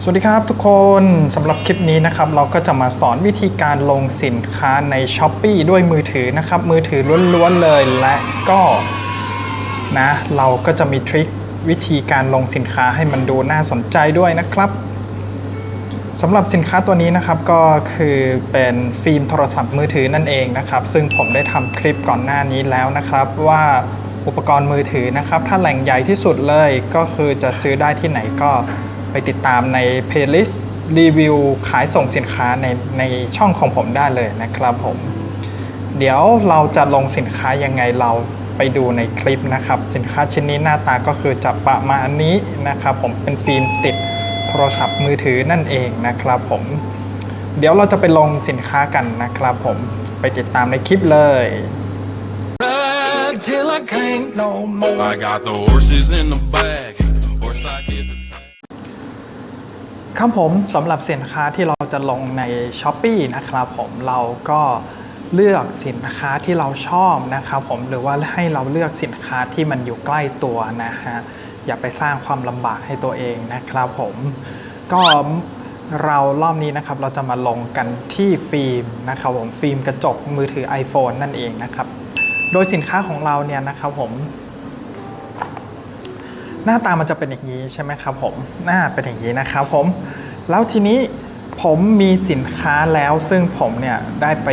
สวัสดีครับทุกคนสำหรับคลิปนี้นะครับเราก็จะมาสอนวิธีการลงสินค้าใน s h อ p e e ด้วยมือถือนะครับ มือถือล้วนๆเลยและก็นะเราก็จะมีทริควิธีการลงสินค้าให้มันดูน่าสนใจด้วยนะครับสำหรับสินค้าตัวนี้นะครับก็คือเป็นฟิล์มโทรศัพท์มือถือนั่นเองนะครับ ซึ่งผมได้ทำคลิปก่อนหน้านี้แล้วนะครับ ว่าอุปกรณ์มือถือนะครับ ถ้าแหล่งใหญ่ที่สุดเลยก็คือจะซื้อได้ที่ไหนก็ ไปติดตามในเพลย์ลิสต์รีวิวขายส่งสินค้าในในช่องของผมได้เลยนะครับผม เดี๋ยวเราจะลงสินค้ายังไงเราไปดูในคลิปนะครับ สินค้าชิ้นนี้หน้าตาก็คือจะประมาณนี้นะครับผมเป็นฟิล์มติดโทรศัพท์มือถือนั่นเองนะครับผม เดี๋ยวเราจะไปลงสินค้ากันนะครับผมไปติดตามในคลิปเลย till I can't no more. I got the horses in the back. ครับผมสำหรับสินค้าที่เราจะลงใน s h อ p e e นะครับผมเราก็เลือกสินค้าที่เราชอบนะครับผมหรือว่าให้เราเลือกสินค้าที่มันอยู่ใกล้ตัวนะฮะอย่าไปสร้างความลำบากให้ตัวเองนะครับผมก็เรารอบนี้นะครับเราจะมาลงกันที่ฟิล์มนะครับผมฟิล์มกระจกมือถือ iPhone นั่นเองนะครับโดยสินค้าของเราเนี่ยนะครับผม หน้าตามันจะเป็นอย่างนี้ใช่ไหมครับผมหน้าเป็นอย่างนี้นะครับผม แล้วทีนี้ผมมีสินค้าแล้วซึ่งผมเนี่ยได้ไป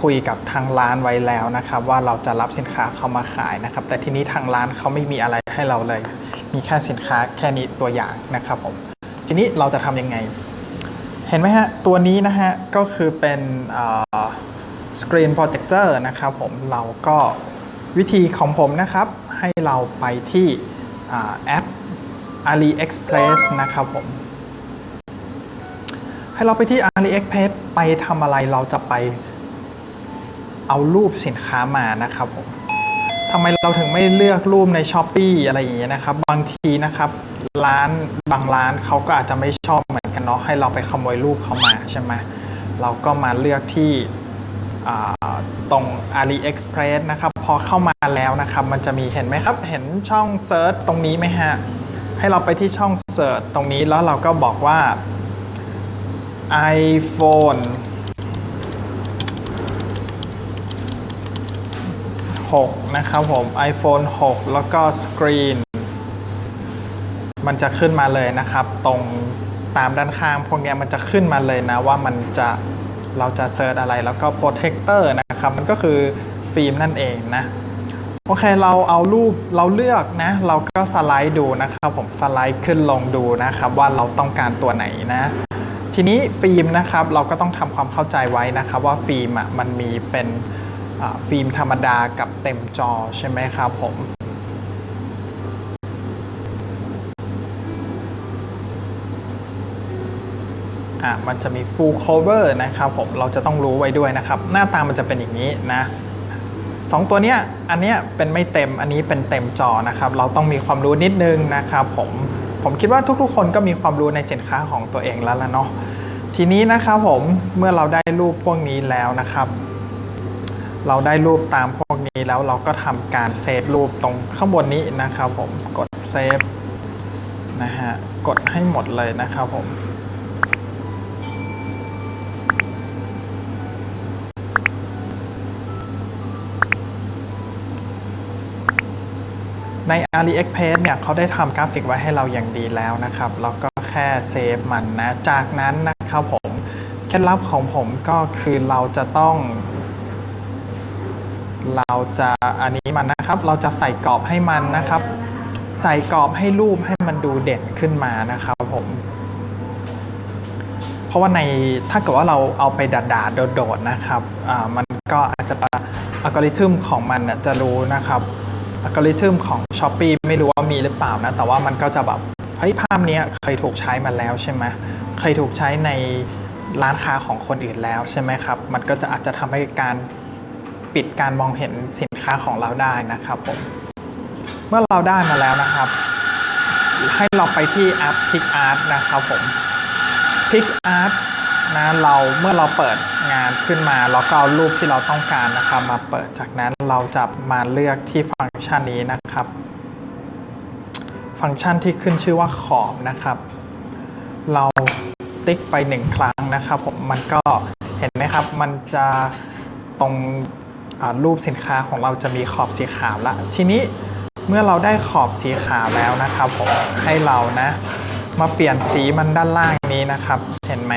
คุยกับทางร้านไว้แล้วนะครับ ว่าเราจะรับสินค้าเขามาขายนะครับ แต่ทีนี้ทางร้านเขาไม่มีอะไรให้เราเลย มีแค่สินค้าแค่นี้ตัวอย่างนะครับผมทีนี้เราจะทำยังไง เห็นไหมฮะ ตัวนี้นะฮะ ก็คือเป็นสกรีนโปรเจคเตอร์นะครับผมเราก็วิธีของผมนะครับ ให้เราไปที่ แอป AliExpress นะครับผม ให้เราไปที่ AliExpress ไปทำอะไรเราจะไปเอารูปสินค้ามานะครับผมทำไมเราถึงไม่เลือกรูปใน s h อ p e e อะไรอย่างเงี้ยนะครับ บางทีนะครับร้านบางร้านเขาก็อาจจะไม่ชอบเหมือนกันเนาะให้เราไปขโมยรูปเขามาใช่ไหมเราก็มาเลือกที่ ตรง AliExpress นะครับ พอเข้ามาแล้วนะครับ มันจะมีเห็นไหมครับ เห็นช่องเซิร์ชตรงนี้ไหมฮะ ให้เราไปที่ช่องเซิร์ชตรงนี้แล้วเราก็บอกว่า iPhone 6 นะครับผม iPhone 6 แล้วก็สกรีนมันจะขึ้นมาเลยนะครับ ตรงตามด้านข้างพวกนี้มันจะขึ้นมาเลยนะว่ามันจะ เราจะเซิร์ชอะไรแล้วก็โปรเทคเตอร์นะครับ มันก็คือฟิล์มนั่นเองนะ โอเคเราเอารูปเราเลือกนะ เราก็สไลด์ดูนะครับผมสไลด์ขึ้นลงดูนะครับว่าเราต้องการตัวไหนนะ ทีนี้ฟิล์มนะครับเราก็ต้องทำความเข้าใจไว้นะครับว่าฟิล์มอะมันมีเป็นฟิล์มธรรมดากับเต็มจอใช่ไหมครับผม อะมันจะมี full cover นะครับผมเราจะต้องรู้ไว้ด้วยนะครับ หน้าตามันจะเป็นอย่างนี้นะสองตัวเนี้ยอันเนี้ยเป็นไม่เต็มอันนี้เป็นเต็มจอนะครับเราต้องมีความรู้นิดนึงนะครับผมผมคิดว่าทุกๆ คนก็มีความรู้ในสินค้าของตัวเองแล้วล่ะเนาะทีนี้นะครับผมเมื่อเราได้รูปพวกนี้แล้วนะครับ เราได้รูปตามพวกนี้แล้วเราก็ทำการเซฟรูปตรงข้างบนนี้นะครับผมกดเซฟนะฮะกดให้หมดเลยนะครับผม ใน AliExpress เนี่ยเขาได้ทำกราฟิกไว้ให้เราอย่างดีแล้วนะครับ แล้วก็แค่เซฟมันนะ จากนั้นนะครับผมเคล็ดลับของผมก็คือเราจะต้อง เราจะอันนี้มันนะครับ เราจะใส่กรอบให้มันนะครับ ใส่กรอบให้รูปให้มันดูเด่นขึ้นมานะครับผมเพราะว่าในถ้าเกิดว่าเราเอาไปด่าๆโดดๆนะครับ อ่ามันก็อาจจะอัลกอริทึมของมันจะรู้นะครับ อัลกอริทึมของ s h อ p e e ไม่รู้ว่ามีหรือเปล่านะ แต่ว่ามันก็จะแบบเฮ้ยภาพนี้เคยถูกใช้มาแล้วใช่ไหมเคยถูกใช้ในร้านค้าของคนอื่นแล้วใช่ไหมครับ มันก็จะอาจจะทำให้การปิดการมองเห็นสินค้าของเราได้นะครับผมเมื่อเราได้มาแล้วนะครับ ให้เราไปที่แอป PicArt นะครับผมพิกอาร์ตนะเราเมื่อเราเปิด งานขึ้นมาเราก็เอารูปที่เราต้องการนะครับ มาเปิดจากนั้นเราจะมาเลือกที่ฟังก์ชันนี้นะครับ ฟังก์ชันที่ขึ้นชื่อว่าขอบนะครับ เราติ๊กไปหนึ่งครั้งนะครับผมมันก็เห็นไหมครับ มันจะตรงรูปสินค้าของเราจะมีขอบสีขาวละทีนี้เมื่อเราได้ขอบสีขาวแล้วนะครับผมให้เรานะ มาเปลี่ยนสีมันด้านล่างนี้นะครับ เห็นไหม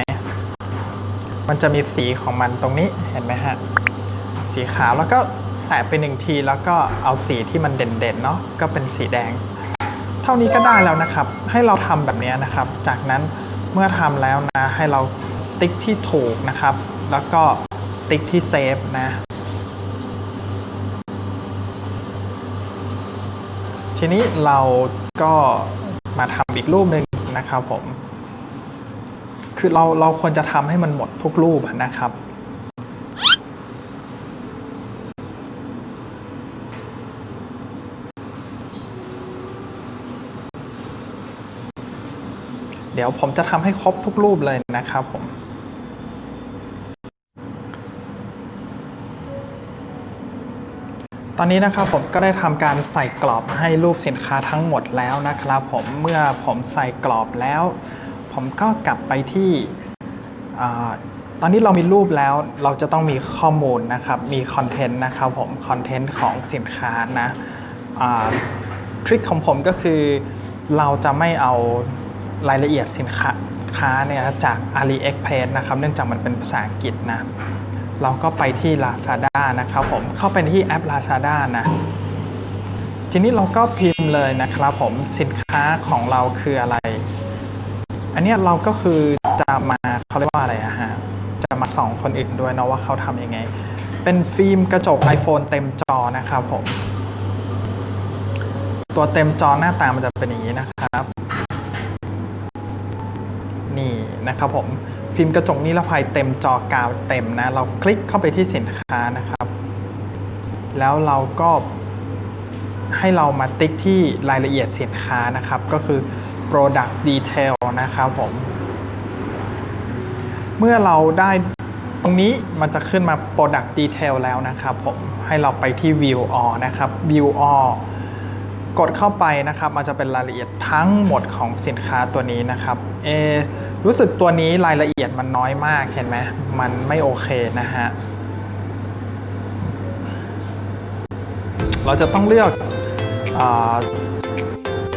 มันจะมีสีของมันตรงนี้เห็นไหมฮะ สีขาวแล้วก็แตะไปหนึ่งทีแล้วก็เอาสีที่มันเด่นๆเนาะก็เป็นสีแดง เท่านี้ก็ได้แล้วนะครับ ให้เราทำแบบนี้นะครับ จากนั้นเมื่อทำแล้วนะให้เราติ๊กที่ถูกนะครับ แล้วก็ติ๊กที่เซฟนะทีนี้เราก็มาทำอีกรูปหนึ่งนะครับผม คือเราเราควรจะทำให้มันหมดทุกรูปนะครับเดี๋ยวผมจะทำให้ครบทุกรูปเลยนะครับผม ตอนนี้นะครับผมก็ได้ทำการใส่กรอบให้รูปสินค้าทั้งหมดแล้วนะครับผม เมื่อผมใส่กรอบแล้ว ผมก็กลับไปที่ตอนนี้เรามีรูปแล้วเราจะต้องมีข้อมูลนะครับ มีคอนเทนต์นะครับผมคอนเทนต์ของสินค้านะทริคของผมก็คือเราจะไม่เอารายละเอียดสินค้าค้าเนี่ยจาก AliExpress นะครับ เนื่องจากมันเป็นภาษาอังกฤษนะ เราก็ไปที่ Lazada นะครับผมเข้าไปที่แอป Lazada นะทีนี้เราก็พิมพ์เลยนะครับผมสินค้าของเราคืออะไร อันนี้เราก็คือจะมาเขาเรียกว่าอะไรอะฮะจะมาส่องคนอื่นด้วยเนาะว่าเขาทำยังไง เป็นฟิล์มกระจก iPhone เต็มจอนะครับผม ตัวเต็มจอหน้าตามันจะเป็นอย่างนี้นะครับ นี่นะครับผมฟิล์มกระจกนิรภัยเต็มจอกาวเต็มนะ เราคลิกเข้าไปที่สินค้านะครับ แล้วเราก็ให้เรามาติ๊กที่รายละเอียดสินค้านะครับ ก็คือ product detail นะครับผม เมื่อเราได้ตรงนี้มันจะขึ้นมา product detail แล้วนะครับผม ให้เราไปที่ view all นะครับ view all กดเข้าไปนะครับ มันจะเป็นรายละเอียดทั้งหมดของสินค้าตัวนี้นะครับ เอ รู้สึกตัวนี้รายละเอียดมันน้อยมากเห็นไหม มันไม่โอเคนะฮะ เราจะต้องเลือกอา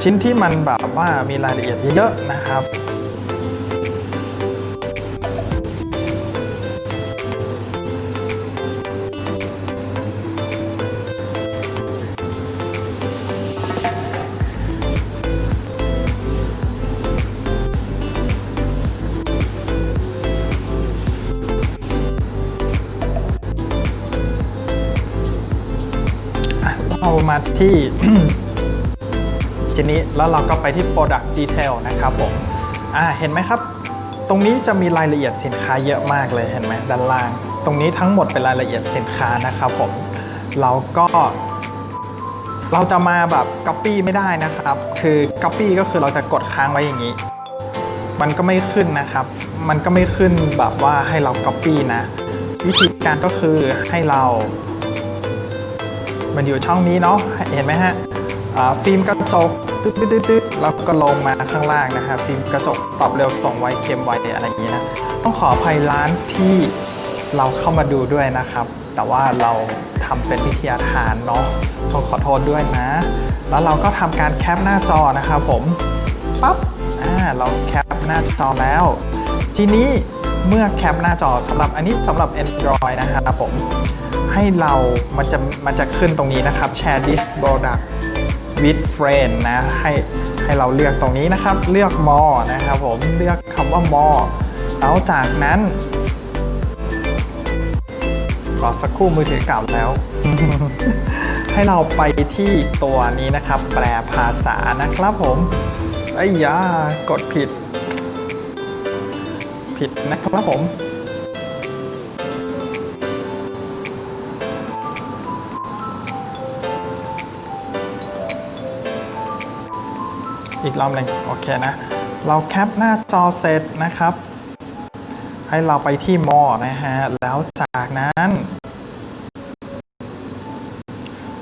ชิ้นที่มันแบบว่ามีรายละเอียดเยอะนะครับเรามาที่ ทีนี้แล้วเราก็ไปที่ product detail นะครับผมอ่าเห็นไหมครับ ตรงนี้จะมีรายละเอียดสินค้าเยอะมากเลยเห็นไหมด้านล่าง ตรงนี้ทั้งหมดเป็นรายละเอียดสินค้านะครับผมเราก็เราจะมาแบบ copy ไม่ได้นะครับ คือ copy ก็คือเราจะกดค้างไว้อย่างนี้ มันก็ไม่ขึ้นนะครับ มันก็ไม่ขึ้นแบบว่าให้เรา copy นะ วิธีการก็คือให้เรา มันอยู่ช่องนี้เนาะ เห็นไหมฮะอ่าฟิล์มกระจก ตึ๊ดตึ๊ดตึ๊ดแล้วก็ลงมาข้างล่างนะครับฟิล์มกระจกปรับเร็วส่งไวเค็มไวอะไรอย่างนี้นะต้องขออภัยร้านที่เราเข้ามาดูด้วยนะครับ แต่ว่าเราทำเป็นวิทยาทานเนาะต้องขอโทษด้วยนะ แล้วเราก็ทำการแคปหน้าจอนะครับผมปั๊บอ่าเราแคปหน้าจอแล้ว ทีนี้เมื่อแคปหน้าจอสำหรับอันนี้สำหรับ Android นะครับผมให้เรามันจะมันจะขึ้นตรงนี้นะครับ share this product with friend นะให้ให้เราเลือกตรงนี้นะครับเลือก more นะครับผมเลือกคำว่า more แล้วจากนั้นรอสักครู่มือถือเก่าแล้ว ให้เราไปที่ตัวนี้นะครับ แปลภาษานะครับผมไอ้ยากดผิด ผิดนะครับผม อีกรอบหนึ่งโอเคนะ เราแคปหน้าจอเสร็จนะครับ ให้เราไปที่มอนะฮะ แล้วจากนั้น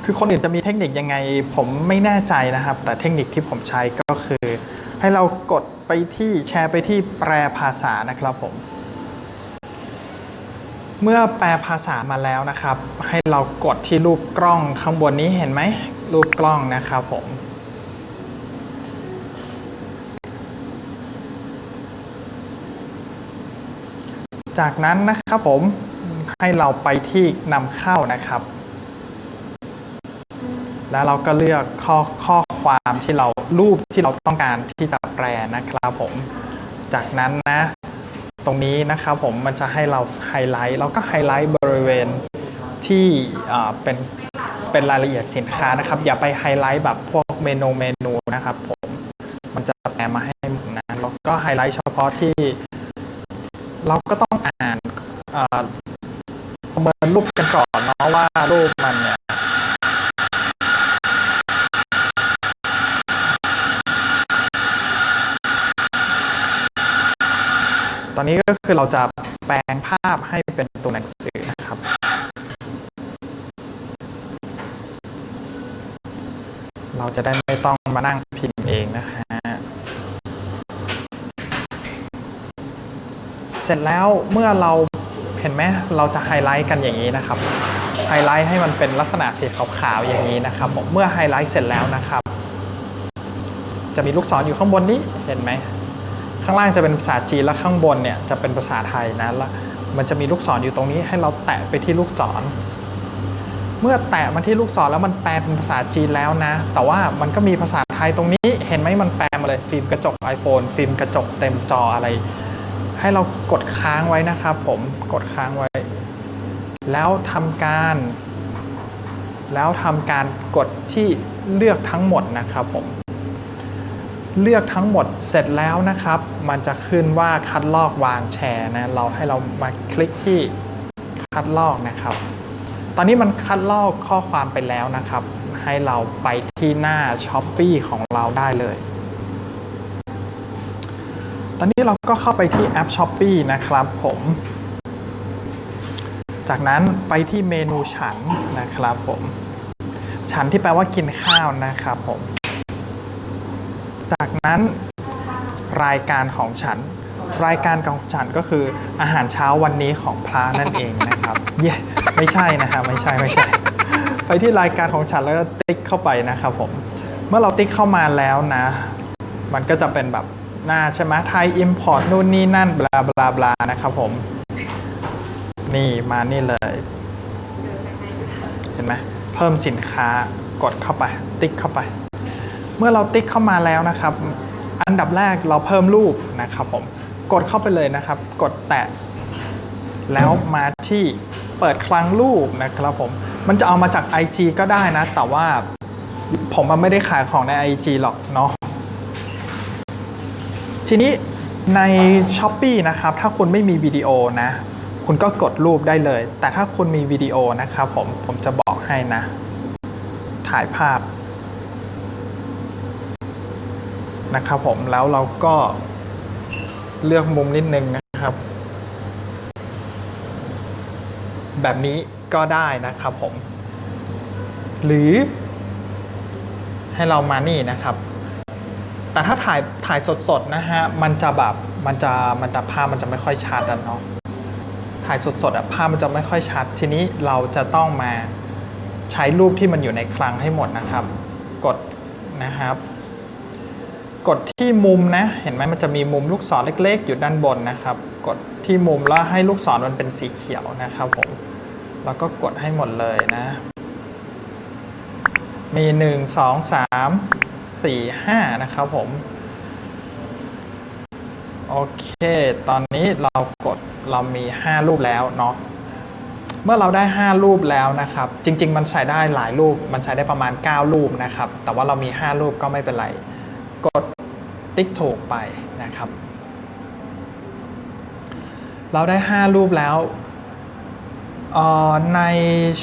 คือคนอื่นจะมีเทคนิคยังไงผมไม่แน่ใจนะครับ แต่เทคนิคที่ผมใช้ก็คือ ให้เรากดไปที่แชร์ไปที่แปลภาษานะครับผมเมื่อแปลภาษามาแล้วนะครับ ให้เรากดที่รูปกล้องข้างบนนี้เห็นไหมรูปกล้องนะครับผม จากนั้นนะครับผมให้เราไปที่นำเข้านะครับ แล้วเราก็เลือกข้อข้อความที่เรารูปที่เราต้องการที่จะแปลนะครับผม จากนั้นนะ ตรงนี้นะครับผมมันจะให้เราไฮไลท์เราก็ไฮไลท์บริเวณที่เป็นเป็นรายละเอียดสินค้านะครับ อย่าไปไฮไลท์แบบพวกเมนูเมนูนะครับผมมันจะแปลมาให้หมดนะเราก็ไฮไลท์เฉพาะที่ เราก็ต้องอ่านประเมินรูปกันก่อนเนาะว่ารูปมันเนี่ยตอนนี้ก็คือเราจะแปลงภาพให้เป็นตัวหนังสือนะครับ เราจะได้ไม่ต้องมานั่งพิมพ์เองนะฮะ เสร็จแล้วเมื่อเราเห็นไหมเราจะไฮไลท์กันอย่างนี้นะครับ ไฮไลท์ให้มันเป็นลักษณะสีขาวๆอย่างนี้นะครับผมเมื่อไฮไลท์เสร็จแล้วนะครับ จะมีลูกศรอยู่ข้างบนนี้เห็นไหมข้างล่างจะเป็นภาษาจีนแล้วข้างบนเนี่ยจะเป็นภาษาไทยนะแล้วมันจะมีลูกศรอยู่ตรงนี้ให้เราแตะไปที่ลูกศร เมื่อแตะมาที่ลูกศรแล้วมันแปลเป็นภาษาจีนแล้วนะ แต่ว่ามันก็มีภาษาไทยตรงนี้ เห็นไหมมันแปลมาเลยฟิล์มกระจก iPhone ฟิล์มกระจกเต็มจออะไร ให้เรากดค้างไว้นะครับผมกดค้างไว้ แล้วทำการ แล้วทำการกดที่เลือกทั้งหมดนะครับผมเลือกทั้งหมดเสร็จแล้วนะครับ มันจะขึ้นว่าคัดลอกวางแชร์นะ เราให้เรามาคลิกที่คัดลอกนะครับ ตอนนี้มันคัดลอกข้อความไปแล้วนะครับ ให้เราไปที่หน้า s h อ p e e ของเราได้เลย อนนี้เราก็เข้าไปที่แอป s h อ p e e นะครับผม จากนั้นไปที่เมนูฉันนะครับผม ฉันที่แปลว่ากินข้าวนะครับผม จากนั้นรายการของฉัน รายการของฉันก็คืออาหารเช้าวันนี้ของพระนั่นเองนะครับ เย้ไม่ใช่นะฮะไม่ใช่ไม่ใช่ ไปที่รายการของฉันแล้วก็ติ๊กเข้าไปนะครับผม เมื่อเราติ๊กเข้ามาแล้วนะ มันก็จะเป็นแบบ หน้าใช่ไหมไทยอิมพอร์ตนู่นนี่นั่นบลาบลาบลานะครับผม นี่มานี่เลย เห็นไหมเพิ่มสินค้ากดเข้าไป ติ๊กเข้าไป เมื่อเราติ๊กเข้ามาแล้วนะครับ อันดับแรกเราเพิ่มรูปนะครับผมกดเข้าไปเลยนะครับ กดแตะ แล้วมาที่เปิดคลังรูปนะครับผม มันจะเอามาจาก IG ก็ได้นะ แต่ว่าผมมันไม่ได้ขายของใน IG หรอกเนาะ ทีนี้ใน s h อ p e e นะครับ ถ้าคุณไม่มีวิดีโอนะ คุณก็กดรูปได้เลย แต่ถ้าคุณมีวิดีโอนะครับผม ผมจะบอกให้นะ ถ่ายภาพนะครับผม แล้วเราก็เลือกมุมนิดนึงนะครับ แบบนี้ก็ได้นะครับผม หรือให้เรามานี่นะครับ แต่ถ้าถ่ายถ่ายสดๆนะฮะมันจะแบบมันจะมันจะภาพมันจะไม่ค่อยชัดอะเนาะถ่ายสดๆอะภาพมันจะไม่ค่อยชัด ทีนี้เราจะต้องมาใช้รูปที่มันอยู่ในคลังให้หมดนะครับ กดนะครับ กดที่มุมนะ เห็นไหมมันจะมีมุมลูกศรเล็ก ๆ อยู่ด้านบนนะครับ กดที่มุมแล้วให้ลูกศรมันเป็นสีเขียวนะครับผมแล้วก็กดให้หมดเลยนะ มี 1 2 3 4 5 นะครับผม โอเค ตอนนี้เรากดเรามี 5 รูปแล้วเนาะเมื่อเราได้ 5 รูปแล้วนะครับ จริง ๆ มันใส่ได้หลายรูป มันใส่ได้ประมาณ 9 รูปนะครับ แต่ว่าเรามี 5 รูปก็ไม่เป็นไร กดติ๊กถูกไปนะครับ เราได้ 5 รูปแล้ว ใน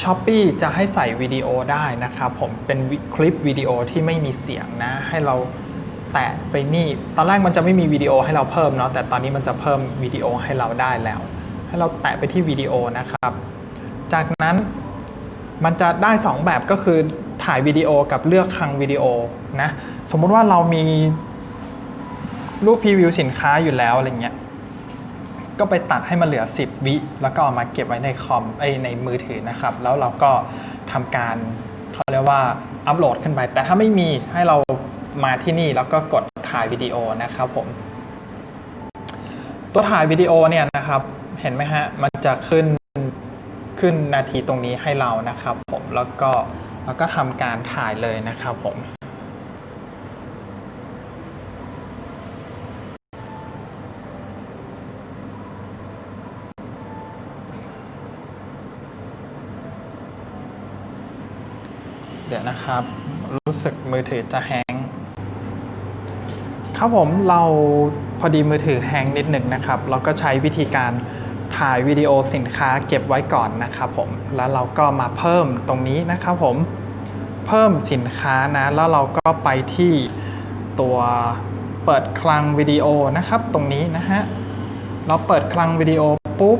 s h อ p e e จะให้ใส่วิดีโอได้นะครับผมเป็นคลิปวิดีโอที่ไม่มีเสียงนะ ให้เราแตะไปนี่ ตอนแรกมันจะไม่มีวิดีโอให้เราเพิ่มเนาะแต่ตอนนี้มันจะเพิ่มวิดีโอให้เราได้แล้ว ให้เราแตะไปที่วิดีโอนะครับ จากนั้นมันจะได้ 2 แบบก็คือถ่ายวิดีโอกับเลือกคลังวิดีโอนะสมมุติว่าเรามีรูปพรีวิวสินค้าอยู่แล้วอะไรเงี้ย ก็ไปตัดให้มันเหลือ 10 วิ แล้วก็เอามาเก็บไว้ในคอมไอในมือถือนะครับ แล้วเราก็ทำการเขาเรียกว่าอัปโหลดขึ้นไป แต่ถ้าไม่มีให้เรามาที่นี่แล้วก็กดถ่ายวิดีโอนะครับผม ตัวถ่ายวิดีโอเนี่ยนะครับเห็นไหมฮะ มันจะขึ้นขึ้นนาทีตรงนี้ให้เรานะครับผมแล้วก็แล้วก็ทำการถ่ายเลยนะครับผม เดี๋ยวนะครับ รู้สึกมือถือจะแฮงก์ครับผมเราพอดีมือถือแฮงก์นิดหนึ่งนะครับ เราก็ใช้วิธีการถ่ายวิดีโอสินค้าเก็บไว้ก่อนนะครับผมแล้วเราก็มาเพิ่มตรงนี้นะครับผมเพิ่มสินค้านะ แล้วเราก็ไปที่ตัวเปิดคลังวิดีโอนะครับตรงนี้นะฮะเราเปิดคลังวิดีโอปุ๊บ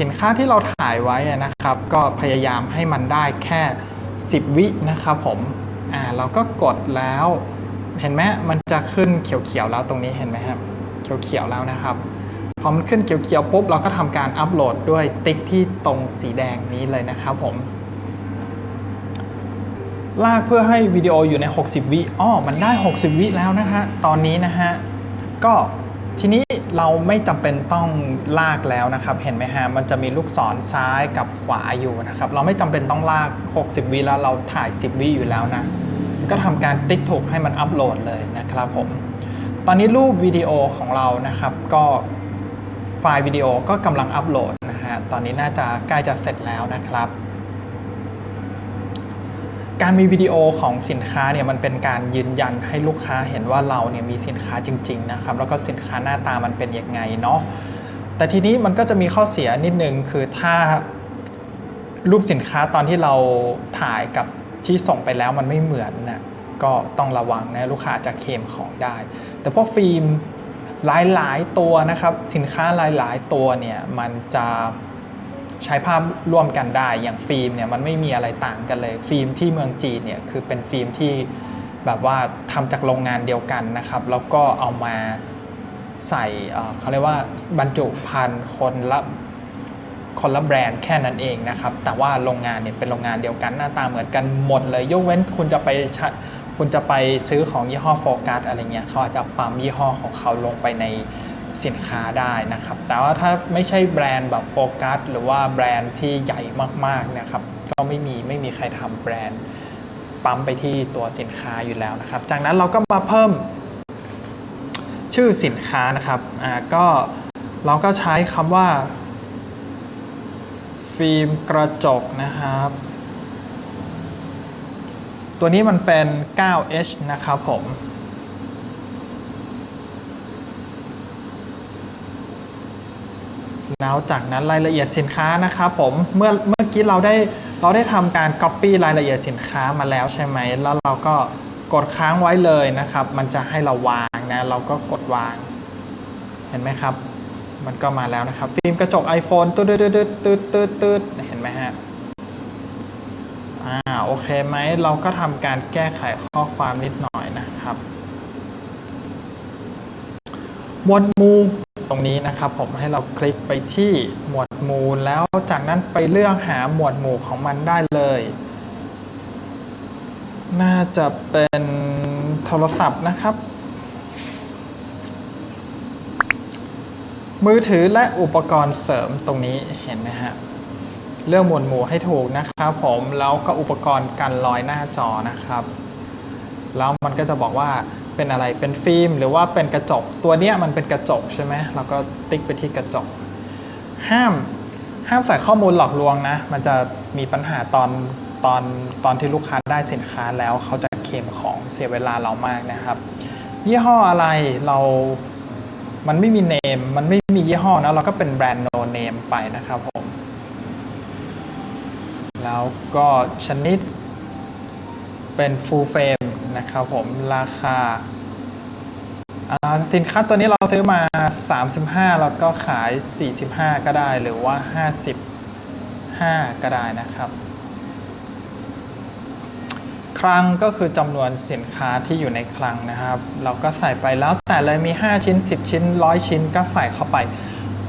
สินค้าที่เราถ่ายไว้นะครับ ก็พยายามให้มันได้แค่ 10 วินะครับผมอ่าเราก็กดแล้วเห็นไหมมันจะขึ้นเขียวๆแล้วตรงนี้เห็นไหมครับเขียวๆแล้วนะครับพอมันขึ้นเขียวๆปุ๊บเราก็ทำการอัปโหลดด้วยติ๊กที่ตรงสีแดงนี้เลยนะครับผม ลากเพื่อให้วิดีโออยู่ใน 60 วิอ้อมันได้ 60 วิแล้วนะฮะตอนนี้นะฮะก็ ทีนี้เราไม่จำเป็นต้องลากแล้วนะครับ เห็นไหมฮะมันจะมีลูกศรซ้ายกับขวาอยู่นะครับ เราไม่จำเป็นต้องลาก 60 วิแล้วเราถ่าย 10 วิอยู่แล้วนะ ก็ทำการติ๊กถูกให้มันอัปโหลดเลยนะครับผม ตอนนี้รูปวิดีโอของเรานะครับ ก็ไฟล์วิดีโอก็กำลังอัปโหลดนะฮะตอนนี้น่าจะใกล้จะเสร็จแล้วนะครับ การมีวิดีโอของสินค้าเนี่ยมันเป็นการยืนยันให้ลูกค้าเห็นว่าเราเนี่ยมีสินค้าจริงๆนะครับแล้วก็สินค้าหน้าตามันเป็นยังไงเนาะแต่ทีนี้มันก็จะมีข้อเสียนิดนึงคือถ้ารูปสินค้าตอนที่เราถ่ายกับที่ส่งไปแล้วมันไม่เหมือนนะก็ต้องระวังนะลูกค้าจะเคมของได้ แต่พวกฟิล์มหลายๆตัวนะครับ สินค้าหลายๆตัวเนี่ยมันจะ ใช้ภาพร่วมกันได้อย่างฟิล์มเนี่ยมันไม่มีอะไรต่างกันเลย ฟิล์มที่เมืองจีนเนี่ยคือเป็นฟิล์มที่แบบว่าทำจากโรงงานเดียวกันนะครับ แล้วก็เอามาใส่เขาเรียกว่าบรรจุภัณฑ์คนละคนละแบรนด์แค่นั้นเองนะครับ แต่ว่าโรงงานเนี่ยเป็นโรงงานเดียวกันหน้าตาเหมือนกันหมดเลย ยกเว้นคุณจะไปคุณจะไปซื้อของยี่ห้อโฟกัสอะไรเงี้ยเขาอาจจะปั๊มยี่ห้อของเขาลงไปใน สินค้าได้นะครับ แต่ว่าถ้าไม่ใช่แบรนด์แบบโฟกัสหรือว่าแบรนด์ที่ใหญ่มากๆนะครับ ก็ไม่มีไม่มีใครทำแบรนด์ปั๊มไปที่ตัวสินค้าอยู่แล้วนะครับ จากนั้นเราก็มาเพิ่มชื่อสินค้านะครับ อ่า ก็เราก็ใช้คำว่า ฟิล์มกระจกนะครับ ตัวนี้มันเป็น 9H นะครับผม แล้วจากนั้นรายละเอียดสินค้านะครับผมเมื่อเมื่อกี้เราได้เราได้ทำการ Copy รายละเอียดสินค้ามาแล้วใช่ไหมแล้วเราก็กดค้างไว้เลยนะครับ มันจะให้เราวางนะเราก็กดวาง เห็นไหมครับ มันก็มาแล้วนะครับ ฟิล์มกระจก iPhone ตืดตืดตืดตืดตืดตืดเห็นไหมฮะอ่าโอเคไหมเราก็ทำการแก้ไขข้อความนิดหน่อยนะครับ หมวดหมู่ตรงนี้นะครับผมให้เราคลิกไปที่หมวดหมู่แล้วจากนั้นไปเลือกหาหมวดหมู่ของมันได้เลย น่าจะเป็นโทรศัพท์นะครับ มือถือและอุปกรณ์เสริมตรงนี้เห็นไหมฮะเลือกหมวดหมู่ให้ถูกนะครับผมแล้วก็อุปกรณ์กันรอยหน้าจอนะครับ แล้วมันก็จะบอกว่า เป็นอะไรเป็นฟิล์มหรือว่าเป็นกระจกตัวเนี้ยมันเป็นกระจกใช่ไหมเราก็ติ๊กไปที่กระจก ห้ามห้ามใส่ข้อมูลหลอกลวงนะ มันจะมีปัญหาตอนตอนตอนที่ลูกค้าได้สินค้าแล้วเขาจะเคลมของเสียเวลาเรามากนะครับ ยี่ห้ออะไรเรามันไม่มีเนม มันไม่มียี่ห้อนะเราก็เป็นแบรนด์โนเนมไปนะครับผม แล้วก็ชนิดเป็น full frame นะครับผมราคาสินค้าตัวนี้เราซื้อมา 35 แล้วก็ขาย 45 ก็ได้หรือว่า 55 ก็ได้นะครับ คลังก็คือจำนวนสินค้าที่อยู่ในคลังนะครับ เราก็ใส่ไปแล้วแต่เลยมี 5 ชิ้น 10 ชิ้น 100 ชิ้นก็ใส่เข้าไป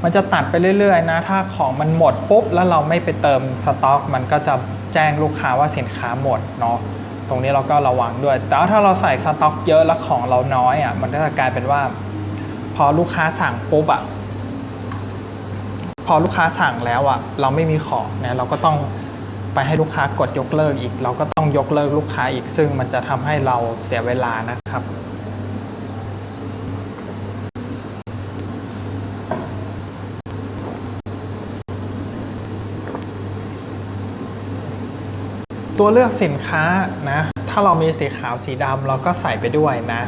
มันจะตัดไปเรื่อยๆนะ ถ้าของมันหมดปุ๊บ แล้วเราไม่ไปเติมสต็อก มันก็จะแจ้งลูกค้าว่าสินค้าหมดเนาะ ตรงนี้เราก็ระวังด้วย แต่ว่าถ้าเราใส่สต็อกเยอะแล้วของเราน้อยอะ มันก็จะกลายเป็นว่า พอลูกค้าสั่งปุ๊บอะ พอลูกค้าสั่งแล้วอะ เราไม่มีของนะเราก็ต้องไปให้ลูกค้ากดยกเลิกอีก เราก็ต้องยกเลิกลูกค้าอีก ซึ่งมันจะทำให้เราเสียเวลานะครับ ตัวเลือกสินค้านะ ถ้าเรามีสีขาวสีดำเราก็ใส่ไปด้วยนะ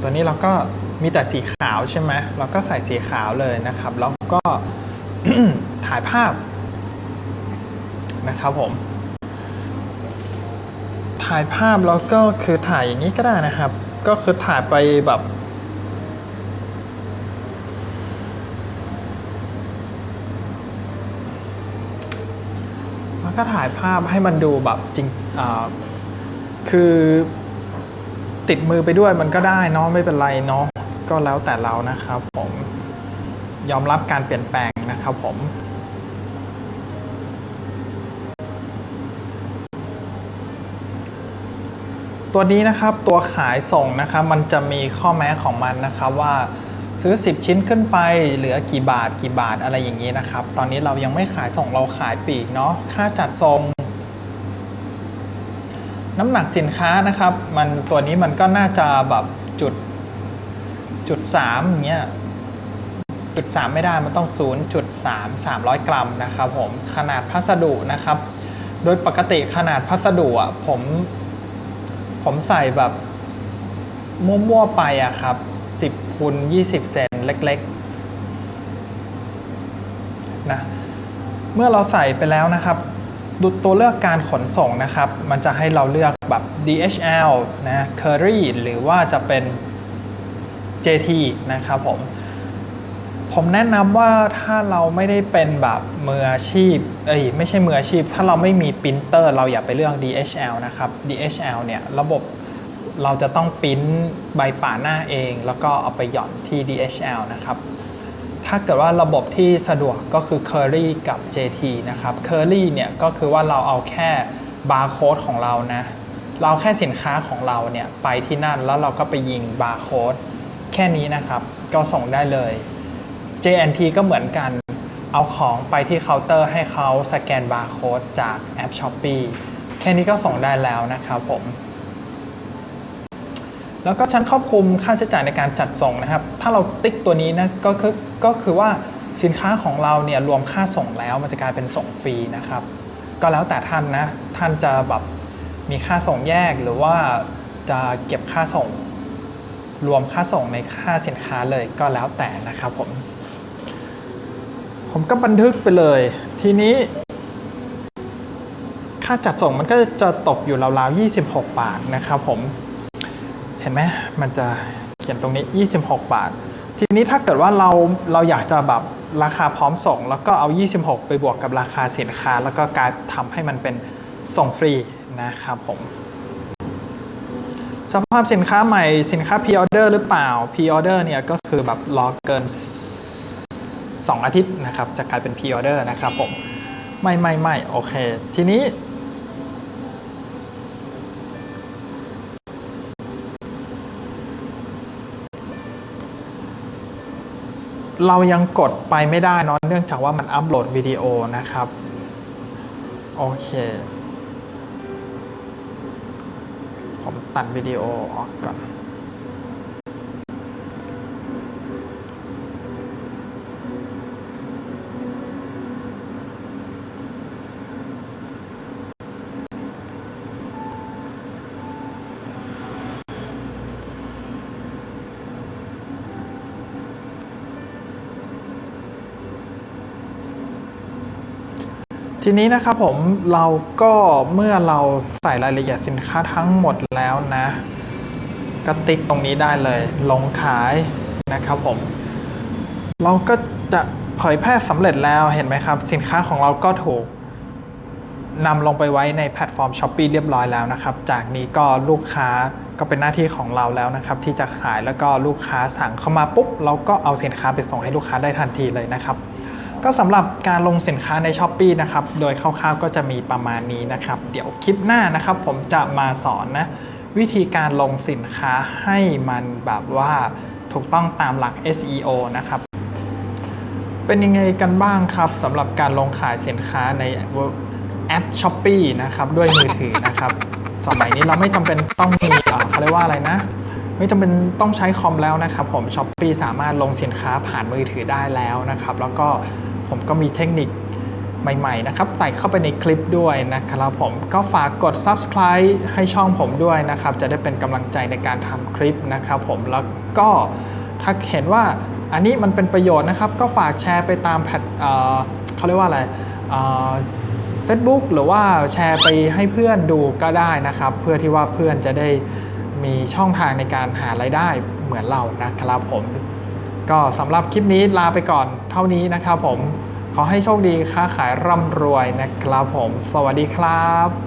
ตัวนี้เราก็มีแต่สีขาวใช่ไหมเราก็ใส่สีขาวเลยนะครับ แล้วก็ถ่ายภาพนะครับผม ถ่ายภาพแล้วก็คือถ่ายอย่างนี้ก็ได้นะครับ ก็คือถ่ายไปแบบ แล้วก็ถ่ายภาพให้มันดูแบบจริงคือติดมือไปด้วยมันก็ได้เนาะไม่เป็นไรเนาะก็แล้วแต่เรานะครับผมยอมรับการเปลี่ยนแปลงนะครับผมตัวนี้นะครับตัวขายส่งนะครับมันจะมีข้อแม้ของมันนะครับว่า ซื้อ 10 ชิ้นขึ้นไป เหลือกี่บาทกี่บาทอะไรอย่างนี้นะครับ ตอนนี้เรายังไม่ขายส่งเราขายปีกเนาะค่าจัดส่งน้ำหนักสินค้านะครับ มันตัวนี้มันก็น่าจะแบบจุดจุดสามอย่างเงี้ยจุดสามไม่ได้มันต้องศูนย์จุดสามสามร้อยกรัมนะครับผมขนาดพัสดุนะครับ โดยปกติขนาดพัสดุผม ผมใส่แบบมั่วๆไปอะครับ คูณ 20 เซนเล็กๆนะเมื่อเราใส่ไปแล้วนะครับดูตัวเลือกการขนส่งนะครับ มันจะให้เราเลือกแบบ DHL นะ Curry หรือว่าจะเป็น JT นะครับผม ผมแนะนำว่าถ้าเราไม่ได้เป็นแบบมืออาชีพ เอ้ยไม่ใช่มืออาชีพ ถ้าเราไม่มีปรินเตอร์ เราอย่าไปเลือก DHL นะครับ DHL เนี่ยระบบ เราจะต้องปริ้นใบป่าหน้าเอง แล้วก็เอาไปหย่อนที่ DHL นะครับถ้าเกิดว่าระบบที่สะดวกก็คือ Curry กับ JT นะครับ Curry เนี่ยก็คือว่าเราเอาแค่บาร์โค้ดของเรานะ เราเอาแค่สินค้าของเราเนี่ยไปที่นั่นแล้วเราก็ไปยิงบาร์โค้ดแค่นี้นะครับ ก็ส่งได้เลย JNT ก็เหมือนกัน เอาของไปที่เคาน์เตอร์ให้เขาสแกนบาร์โค้ดจากแอป s h o p e e แค่นี้ก็ส่งได้แล้วนะครับผม แล้วก็ชั้นครอบคลุมค่าใช้จ่ายในการจัดส่งนะครับ ถ้าเราติ๊กตัวนี้นะก็คือก็คือว่าสินค้าของเราเนี่ยรวมค่าส่งแล้วมันจะกลายเป็นส่งฟรีนะครับ ก็แล้วแต่ท่านนะท่านจะแบบมีค่าส่งแยกหรือว่าจะเก็บค่าส่ง รวมค่าส่งในค่าสินค้าเลยก็แล้วแต่นะครับผม ผมก็บันทึกไปเลย ทีนี้ ค่าจัดส่งมันก็จะตกอยู่ราวๆ26 บาทนะครับผม ห็นไหมมันจะเขียนตรงนี้ 26 บาท ทีนี้ถ้าเกิดว่าเราเราอยากจะแบบราคาพร้อมส่ง แล้วก็เอา 26 ไปบวกกับราคาสินค้า แล้วก็กลายทำให้มันเป็นส่งฟรีนะครับผมสภาพสินค้าใหม่สินค้าพ r ออเดอร์หรือเปล่าพ r ออเดอร์เนี่ยก็คือแบบรอเกิน 2 อาทิตย์นะครับจะกลายเป็นพ r ออเดอร์นะครับผมไม่ไม่ไม่โอเค ทีนี้ เรายังกดไปไม่ได้เนอะเนื่องจากว่ามันอัปโหลดวิดีโอนะครับ โอเค ผมตัดวิดีโอออกก่อน ทีนี้นะครับผมเราก็เมื่อเราใส่รายละเอียดสินค้าทั้งหมดแล้วนะก็ติ๊กตรงนี้ได้เลย ลงขายนะครับผม เราก็จะเผยแพร่สำเร็จแล้วเห็นไหมครับ สินค้าของเราก็ถูกนำลงไปไว้ในแพลตฟอร์ม s h อ p e e เรียบร้อยแล้วนะครับ จากนี้ก็ลูกค้าก็เป็นหน้าที่ของเราแล้วนะครับ ที่จะขายแล้วก็ลูกค้าสั่งเข้ามาปุ๊บ เราก็เอาสินค้าไปส่งให้ลูกค้าได้ทันทีเลยนะครับ ก็สำหรับการลงสินค้าใน s h อ p e e นะครับ โดยคร่าวๆก็จะมีประมาณนี้นะครับ เดี๋ยวคลิปหน้านะครับ ผมจะมาสอนนะวิธีการลงสินค้าให้มันแบบว่าถูกต้องตามหลัก SEO นะครับ เป็นยังไงกันบ้างครับสำหรับการลงขายสินค้าในแอป s h อ p e e นะครับ ด้วยมือถือนะครับ สมัยนี้เราไม่จำเป็นต้องมีเอ่อเขาเรียกว่าอะไรนะ ไม่จำเป็นต้องใช้คอมแล้วนะครับผม s h อ p e e สามารถลงสินค้าผ่านมือถือได้แล้วนะครับ แล้วก็ผมก็มีเทคนิคใหม่ๆนะครับใส่เข้าไปในคลิปด้วยนะครับผมก็ฝากกด subscribe ให้ช่องผมด้วยนะครับ จะได้เป็นกำลังใจในการทำคลิปนะครับผมแล้วก็ถ้าเห็นว่าอันนี้มันเป็นประโยชน์นะครับ ก็ฝากแชร์ไปตามแพทเอ่อเขาเรียกว่าอะไรเฟซบุ๊กหรือว่าแชร์ไปให้เพื่อนดูก็ได้นะครับ เพื่อที่ว่าเพื่อนจะได้ มีช่องทางในการหารายได้เหมือนเรานะครับผม ก็สำหรับคลิปนี้ลาไปก่อนเท่านี้นะครับผม ขอให้โชคดีค้าขายร่ำรวยนะครับผม สวัสดีครับ